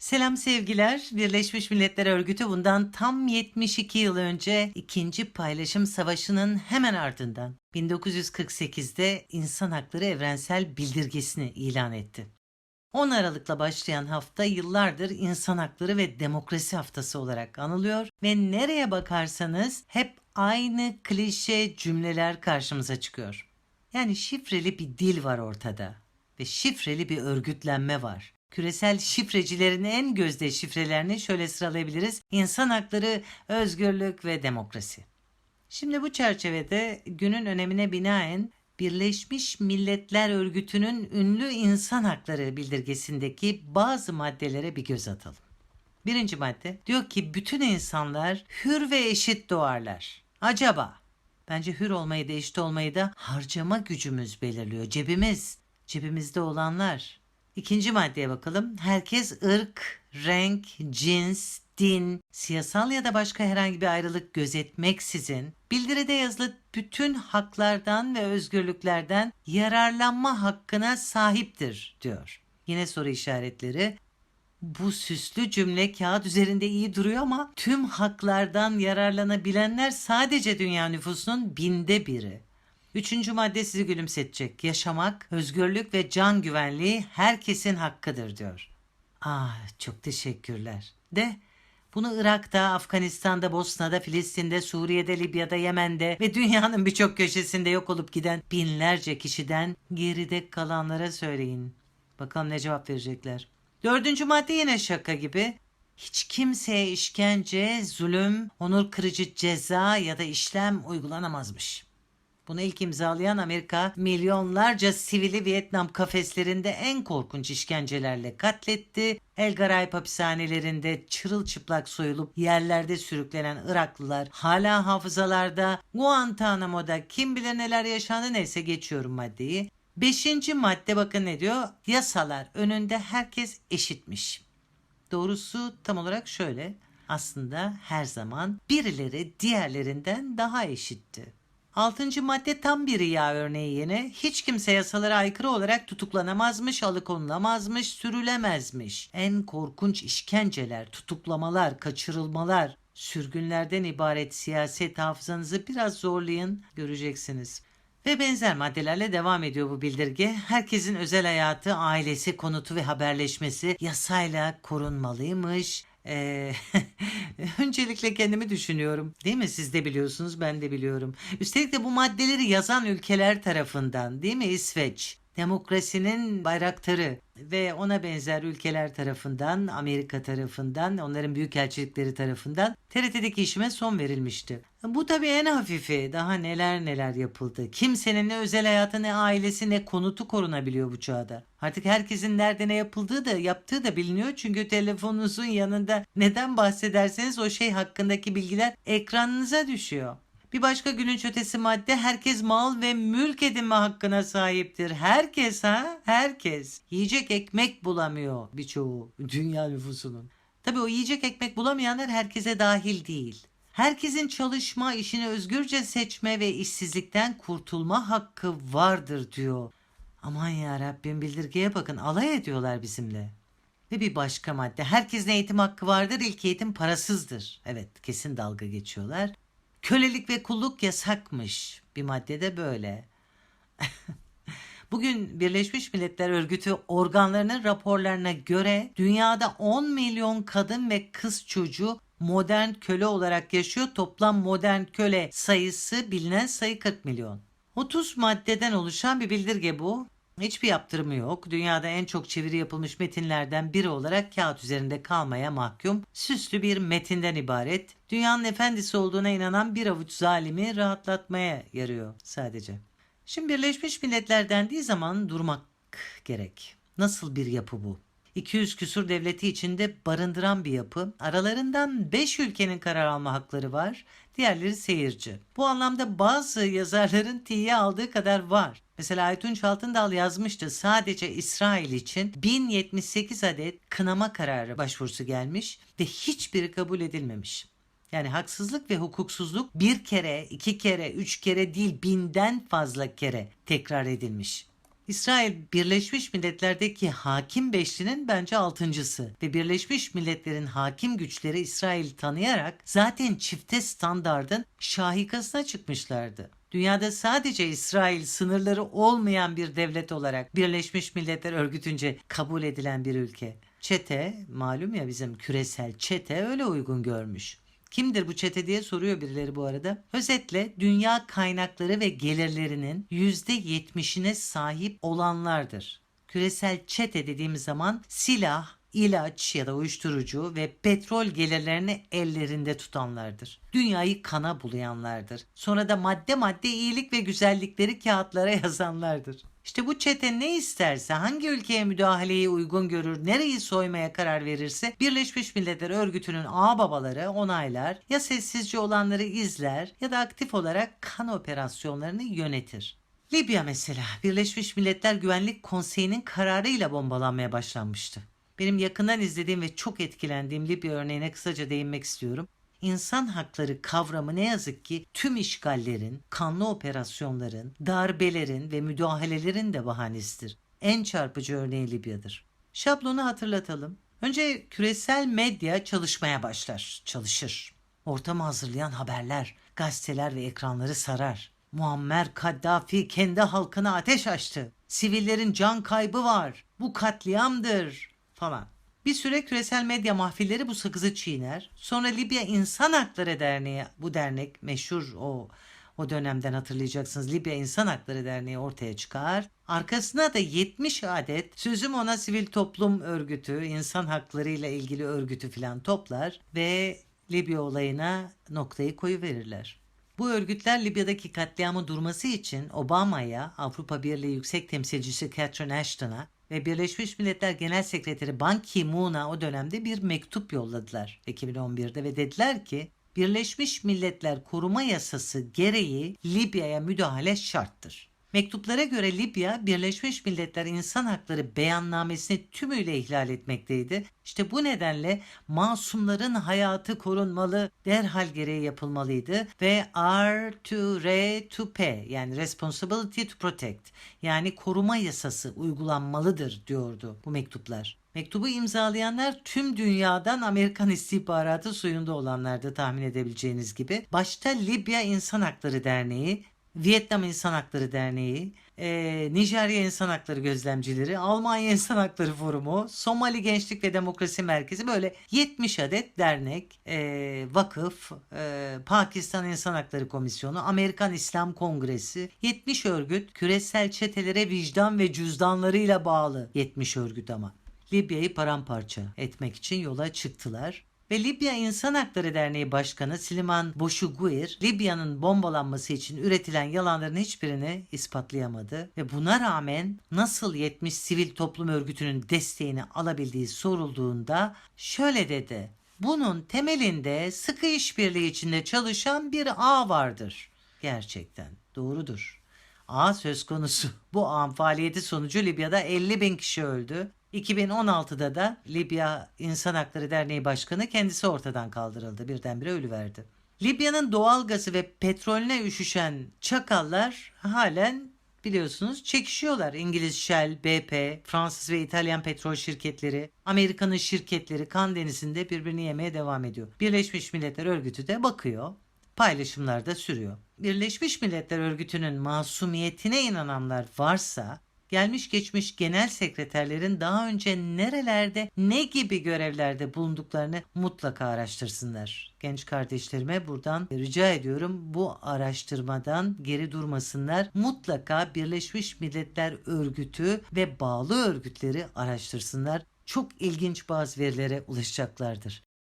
Selam sevgiler. Birleşmiş Milletler Örgütü bundan tam 72 yıl önce ikinci paylaşım savaşının hemen ardından 1948'de İnsan Hakları Evrensel Bildirgesini ilan etti. 10 Aralık'la başlayan hafta yıllardır İnsan Hakları ve Demokrasi Haftası olarak anılıyor ve nereye bakarsanız hep aynı klişe cümleler karşımıza çıkıyor. Yani şifreli bir dil var ortada ve şifreli bir örgütlenme var. Küresel şifrecilerin en gözde şifrelerini şöyle sıralayabiliriz. İnsan hakları, özgürlük ve demokrasi. Şimdi bu çerçevede günün önemine binaen Birleşmiş Milletler Örgütü'nün ünlü insan hakları bildirgesindeki bazı maddelere bir göz atalım. Birinci madde diyor ki bütün insanlar hür ve eşit doğarlar. Acaba? Bence hür olmayı da eşit olmayı da harcama gücümüz belirliyor. Cebimiz, cebimizde olanlar. İkinci maddeye bakalım. Herkes ırk, renk, cins, din, siyasal ya da başka herhangi bir ayrılık gözetmeksizin bildiride yazılı bütün haklardan ve özgürlüklerden yararlanma hakkına sahiptir diyor. Yine soru işaretleri. Bu süslü cümle kağıt üzerinde iyi duruyor ama tüm haklardan yararlanabilenler sadece dünya nüfusunun binde biri. Üçüncü madde sizi gülümsetecek. Yaşamak, özgürlük ve can güvenliği herkesin hakkıdır diyor. Ah çok teşekkürler. De bunu Irak'ta, Afganistan'da, Bosna'da, Filistin'de, Suriye'de, Libya'da, Yemen'de ve dünyanın birçok köşesinde yok olup giden binlerce kişiden geride kalanlara söyleyin. Bakalım ne cevap verecekler. Dördüncü madde yine şaka gibi. Hiç kimseye işkence, zulüm, onur kırıcı ceza ya da işlem uygulanamazmış. Bunu ilk imzalayan Amerika milyonlarca sivili Vietnam kafeslerinde en korkunç işkencelerle katletti. El Garayb hapishanelerinde çırılçıplak soyulup yerlerde sürüklenen Iraklılar hala hafızalarda. Guantanamo'da kim bilir neler yaşandı neyse geçiyorum maddeyi. Beşinci madde bakın ne diyor? Yasalar önünde herkes eşitmiş. Doğrusu tam olarak şöyle. Aslında her zaman birileri diğerlerinden daha eşitti. Altıncı madde tam bir riya örneği yine. Hiç kimse yasalara aykırı olarak tutuklanamazmış, alıkonulamazmış, sürülemezmiş. En korkunç işkenceler, tutuklamalar, kaçırılmalar, sürgünlerden ibaret siyaset hafızanızı biraz zorlayın, göreceksiniz. Ve benzer maddelerle devam ediyor bu bildirge. Herkesin özel hayatı, ailesi, konutu ve haberleşmesi yasayla korunmalıymış. Ee, öncelikle kendimi düşünüyorum. Değil mi? Siz de biliyorsunuz, ben de biliyorum. Üstelik de bu maddeleri yazan ülkeler tarafından, değil mi? İsveç, demokrasinin bayraktarı ve ona benzer ülkeler tarafından, Amerika tarafından, onların büyükelçilikleri tarafından TRT'deki işime son verilmişti. Bu tabii en hafifi. Daha neler neler yapıldı. Kimsenin ne özel hayatı ne ailesi ne konutu korunabiliyor bu çağda. Artık herkesin nerede ne yapıldığı da yaptığı da biliniyor. Çünkü telefonunuzun yanında neden bahsederseniz o şey hakkındaki bilgiler ekranınıza düşüyor. Bir başka gülünç ötesi madde herkes mal ve mülk edinme hakkına sahiptir. Herkes ha? Herkes. Yiyecek ekmek bulamıyor birçoğu dünya nüfusunun. Tabii o yiyecek ekmek bulamayanlar herkese dahil değil. Herkesin çalışma, işini özgürce seçme ve işsizlikten kurtulma hakkı vardır diyor. Aman ya Rabbim bildirgeye bakın alay ediyorlar bizimle. Ve bir başka madde. Herkesin eğitim hakkı vardır. İlk eğitim parasızdır. Evet kesin dalga geçiyorlar. Kölelik ve kulluk yasakmış. Bir maddede böyle. Bugün Birleşmiş Milletler Örgütü organlarının raporlarına göre dünyada 10 milyon kadın ve kız çocuğu modern köle olarak yaşıyor. Toplam modern köle sayısı bilinen sayı 40 milyon. 30 maddeden oluşan bir bildirge bu. Hiçbir yaptırımı yok. Dünyada en çok çeviri yapılmış metinlerden biri olarak kağıt üzerinde kalmaya mahkum. Süslü bir metinden ibaret. Dünyanın efendisi olduğuna inanan bir avuç zalimi rahatlatmaya yarıyor sadece. Şimdi Birleşmiş Milletler dendiği zaman durmak gerek. Nasıl bir yapı bu? 200 küsur devleti içinde barındıran bir yapı. Aralarından 5 ülkenin karar alma hakları var. Diğerleri seyirci. Bu anlamda bazı yazarların tiye aldığı kadar var. Mesela Aytunç Altındal yazmıştı sadece İsrail için 1078 adet kınama kararı başvurusu gelmiş ve hiçbiri kabul edilmemiş. Yani haksızlık ve hukuksuzluk bir kere, iki kere, üç kere değil binden fazla kere tekrar edilmiş. İsrail Birleşmiş Milletler'deki hakim beşlinin bence altıncısı ve Birleşmiş Milletler'in hakim güçleri İsrail tanıyarak zaten çifte standardın şahikasına çıkmışlardı. Dünyada sadece İsrail sınırları olmayan bir devlet olarak Birleşmiş Milletler Örgütünce kabul edilen bir ülke. Çete, malum ya bizim küresel çete öyle uygun görmüş. Kimdir bu çete diye soruyor birileri bu arada. Özetle dünya kaynakları ve gelirlerinin %70'ine sahip olanlardır. Küresel çete dediğimiz zaman silah, ilaç ya da uyuşturucu ve petrol gelirlerini ellerinde tutanlardır. Dünyayı kana bulayanlardır. Sonra da madde madde iyilik ve güzellikleri kağıtlara yazanlardır. İşte bu çete ne isterse, hangi ülkeye müdahaleyi uygun görür, nereyi soymaya karar verirse Birleşmiş Milletler Örgütü'nün ağababaları onaylar, ya sessizce olanları izler ya da aktif olarak kan operasyonlarını yönetir. Libya mesela Birleşmiş Milletler Güvenlik Konseyi'nin kararıyla bombalanmaya başlanmıştı. Benim yakından izlediğim ve çok etkilendiğim Libya örneğine kısaca değinmek istiyorum. İnsan hakları kavramı ne yazık ki tüm işgallerin, kanlı operasyonların, darbelerin ve müdahalelerin de bahanesidir. En çarpıcı örneği Libya'dır. Şablonu hatırlatalım. Önce küresel medya çalışmaya başlar, çalışır. Ortamı hazırlayan haberler, gazeteler ve ekranları sarar. Muammer Kaddafi kendi halkına ateş açtı. Sivillerin can kaybı var. Bu katliamdır falan. Bir süre küresel medya mahfilleri bu sakızı çiğner. Sonra Libya İnsan Hakları Derneği, bu dernek meşhur o o dönemden hatırlayacaksınız Libya İnsan Hakları Derneği ortaya çıkar. Arkasına da 70 adet sözüm ona sivil toplum örgütü, insan hakları ile ilgili örgütü falan toplar ve Libya olayına noktayı koyu verirler. Bu örgütler Libya'daki katliamın durması için Obama'ya, Avrupa Birliği Yüksek Temsilcisi Catherine Ashton'a ve Birleşmiş Milletler Genel Sekreteri Ban Ki-moon'a o dönemde bir mektup yolladılar 2011'de ve dediler ki Birleşmiş Milletler Koruma Yasası gereği Libya'ya müdahale şarttır. Mektuplara göre Libya Birleşmiş Milletler İnsan Hakları beyannamesini tümüyle ihlal etmekteydi. İşte bu nedenle masumların hayatı korunmalı, derhal gereği yapılmalıydı ve R to R to P yani Responsibility to Protect yani koruma yasası uygulanmalıdır diyordu bu mektuplar. Mektubu imzalayanlar tüm dünyadan Amerikan istihbaratı suyunda olanlardı tahmin edebileceğiniz gibi. Başta Libya İnsan Hakları Derneği, Vietnam İnsan Hakları Derneği, e, Nijerya İnsan Hakları Gözlemcileri, Almanya İnsan Hakları Forumu, Somali Gençlik ve Demokrasi Merkezi böyle 70 adet dernek, e, vakıf, e, Pakistan İnsan Hakları Komisyonu, Amerikan İslam Kongresi, 70 örgüt küresel çetelere vicdan ve cüzdanlarıyla bağlı 70 örgüt ama. Libya'yı paramparça etmek için yola çıktılar. Ve Libya İnsan Hakları Derneği Başkanı Siliman Boşuguir, Libya'nın bombalanması için üretilen yalanların hiçbirini ispatlayamadı. Ve buna rağmen nasıl 70 sivil toplum örgütünün desteğini alabildiği sorulduğunda şöyle dedi. Bunun temelinde sıkı işbirliği içinde çalışan bir ağ vardır. Gerçekten doğrudur. Ağ söz konusu. Bu ağın faaliyeti sonucu Libya'da 50 bin kişi öldü. 2016'da da Libya İnsan Hakları Derneği Başkanı kendisi ortadan kaldırıldı. Birdenbire ölüverdi. Libya'nın doğal gazı ve petrolüne üşüşen çakallar halen biliyorsunuz çekişiyorlar. İngiliz Shell, BP, Fransız ve İtalyan petrol şirketleri, Amerika'nın şirketleri kan denizinde birbirini yemeye devam ediyor. Birleşmiş Milletler Örgütü de bakıyor. Paylaşımlar da sürüyor. Birleşmiş Milletler Örgütü'nün masumiyetine inananlar varsa gelmiş geçmiş genel sekreterlerin daha önce nerelerde ne gibi görevlerde bulunduklarını mutlaka araştırsınlar. Genç kardeşlerime buradan rica ediyorum bu araştırmadan geri durmasınlar. Mutlaka Birleşmiş Milletler Örgütü ve bağlı örgütleri araştırsınlar. Çok ilginç bazı verilere ulaşacaklardır.